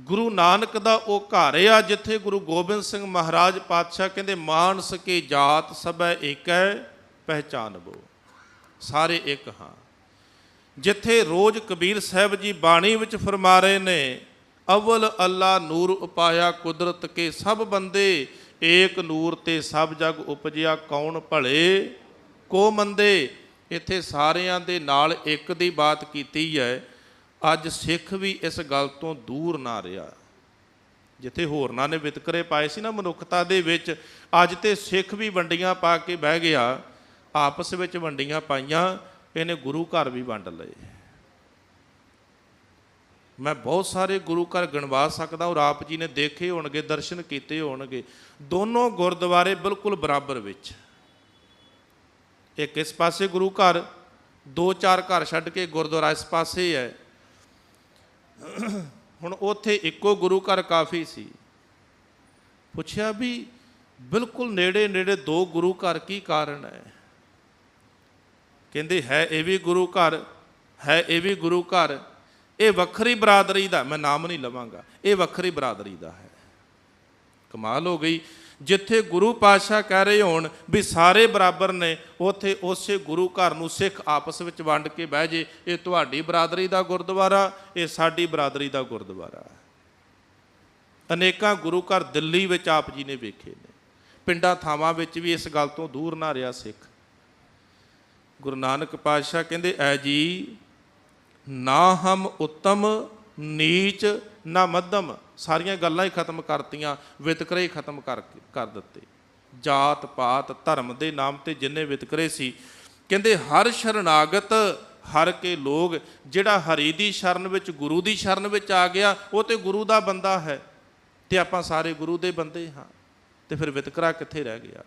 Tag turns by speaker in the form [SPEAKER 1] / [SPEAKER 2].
[SPEAKER 1] ਗੁਰੂ ਨਾਨਕ ਦਾ ਉਹ ਘਰ ਆ ਜਿੱਥੇ ਗੁਰੂ ਗੋਬਿੰਦ ਸਿੰਘ ਮਹਾਰਾਜ ਪਾਤਸ਼ਾਹ ਕਹਿੰਦੇ, ਮਾਨਸ ਕੀ ਜਾਤ ਸਭੈ ਇੱਕ ਏਕੈ, ਪਹਿਚਾਨਬੋ। ਸਾਰੇ ਇੱਕ ਹਾਂ। ਜਿੱਥੇ ਰੋਜ਼ ਕਬੀਰ ਸਾਹਿਬ ਜੀ ਬਾਣੀ ਵਿੱਚ ਫਰਮਾ ਰਹੇ ਨੇ, ਅਵਲ ਅੱਲਾ ਨੂਰ ਉਪਾਇਆ ਕੁਦਰਤ ਕੇ ਸਭ ਬੰਦੇ, ਏਕ ਨੂਰ ਤੇ ਸਭ ਜਗ ਉਪਜਿਆ ਕੌਣ ਭਲੇ? ਕੋ ਮੰਦੇ? ਇੱਥੇ ਸਾਰਿਆਂ ਦੇ ਨਾਲ ਇੱਕ ਦੀ ਬਾਤ ਕੀਤੀ ਹੈ। ਅੱਜ ਸਿੱਖ ਵੀ ਇਸ ਗੱਲ ਤੋਂ ਦੂਰ ਨਾ ਰਿਹਾ। ਜਿੱਥੇ ਹੋਰਨਾਂ ਨੇ ਵਿਤਕਰੇ ਪਾਏ ਸੀ ਨਾ ਮਨੁੱਖਤਾ ਦੇ ਵਿੱਚ, ਅੱਜ ਤੇ ਸਿੱਖ ਵੀ ਵੰਡੀਆਂ ਪਾ ਕੇ ਬਹਿ ਗਿਆ, ਆਪਸ ਵਿੱਚ ਵੰਡੀਆਂ ਪਾਈਆਂ, ਇਹਨੇ ਗੁਰੂ ਘਰ ਵੀ ਵੰਡ ਲਏ। ਮੈਂ ਬਹੁਤ ਸਾਰੇ ਗੁਰੂ ਘਰ ਗਣਵਾ ਸਕਦਾ ਔਰ ਆਪ ਜੀ ਨੇ ਦੇਖੇ ਹੋਣਗੇ, ਦਰਸ਼ਨ ਕੀਤੇ ਹੋਣਗੇ। ਦੋਨੋਂ ਗੁਰਦੁਆਰੇ ਬਿਲਕੁਲ ਬਰਾਬਰ ਵਿੱਚ। ਇੱਕ ਇਸ ਪਾਸੇ ਗੁਰੂ ਘਰ, ਦੋ ਚਾਰ ਘਰ ਛੱਡ ਕੇ ਗੁਰਦੁਆਰਾ ਇਸ ਪਾਸੇ ਹੈ। ਹੁਣ ਉੱਥੇ ਇੱਕੋ ਗੁਰੂ ਘਰ ਕਾਫੀ ਸੀ। ਪੁੱਛਿਆ ਵੀ ਬਿਲਕੁਲ ਨੇੜੇ ਨੇੜੇ ਦੋ ਗੁਰੂ ਘਰ ਕੀ ਕਾਰਨ ਹੈ? ਕਹਿੰਦੇ, ਹੈ ਇਹ ਵੀ ਗੁਰੂ ਘਰ, ਹੈ ਇਹ ਵੀ ਗੁਰੂ ਘਰ। ਇਹ ਵੱਖਰੀ ਬਰਾਦਰੀ ਦਾ, ਮੈਂ ਨਾਮ ਨਹੀਂ ਲਵਾਂਗਾ। ਇਹ ਵੱਖਰੀ ਬਰਾਦਰੀ ਦਾ ਹੈ। ਕਮਾਲ ਹੋ ਗਈ। ਜਿੱਥੇ ਗੁਰੂ ਪਾਤਸ਼ਾਹ ਕਹਿ ਰਹੇ ਹੋਣ ਵੀ ਸਾਰੇ ਬਰਾਬਰ ਨੇ, ਉਥੇ ਉਸੇ ਗੁਰੂ ਘਰ ਨੂੰ ਸਿੱਖ ਆਪਸ ਵਿੱਚ ਵੰਡ ਕੇ ਬਹਿ ਜੇ। ਇਹ ਤੁਹਾਡੀ ਬਰਾਦਰੀ ਦਾ ਗੁਰਦੁਆਰਾ, ਇਹ ਸਾਡੀ ਬਰਾਦਰੀ ਦਾ ਗੁਰਦੁਆਰਾ। ਅਨੇਕਾਂ ਗੁਰੂ ਘਰ ਦਿੱਲੀ ਵਿੱਚ ਆਪ ਜੀ ਨੇ ਵੇਖੇ ਨੇ। ਪਿੰਡਾਂ ਥਾਵਾਂ ਵਿੱਚ ਵੀ ਇਸ ਗੱਲ ਤੋਂ ਦੂਰ ਨਾ ਰਿਹਾ ਸਿੱਖ। ਗੁਰੂ ਨਾਨਕ ਪਾਤਸ਼ਾਹ ਕਹਿੰਦੇ, ਐ ਜੀ, ਨਾ ਹਮ ਉੱਤਮ, ਨੀਚ, ਨਾ ਮੱਧਮ। ਸਾਰੀਆਂ ਗੱਲਾਂ ਹੀ ਖਤਮ ਕਰਤੀਆਂ, ਵਿਤਕਰੇ ਹੀ ਖਤਮ ਕਰ ਕਰ ਦਿੱਤੇ। ਜਾਤ, ਪਾਤ, ਧਰਮ ਦੇ ਨਾਮ ਤੇ ਜਿੰਨੇ ਵਿਤਕਰੇ ਸੀ, ਕਹਿੰਦੇ ਹਰ ਸ਼ਰਨਾਗਤ, ਹਰ ਕੇ ਲੋਗ, ਜਿਹੜਾ ਹਰੀ ਦੀ ਸ਼ਰਨ ਵਿੱਚ, ਗੁਰੂ ਦੀ ਸ਼ਰਨ ਵਿੱਚ ਆ ਗਿਆ, ਉਹ ਤੇ ਗੁਰੂ ਦਾ ਬੰਦਾ ਹੈ। ਤੇ ਆਪਾਂ ਸਾਰੇ ਗੁਰੂ ਦੇ ਬੰਦੇ ਹਾਂ। ਤੇ ਫਿਰ ਵਿਤਕਰਾ ਕਿੱਥੇ ਰਹਿ ਗਿਆ?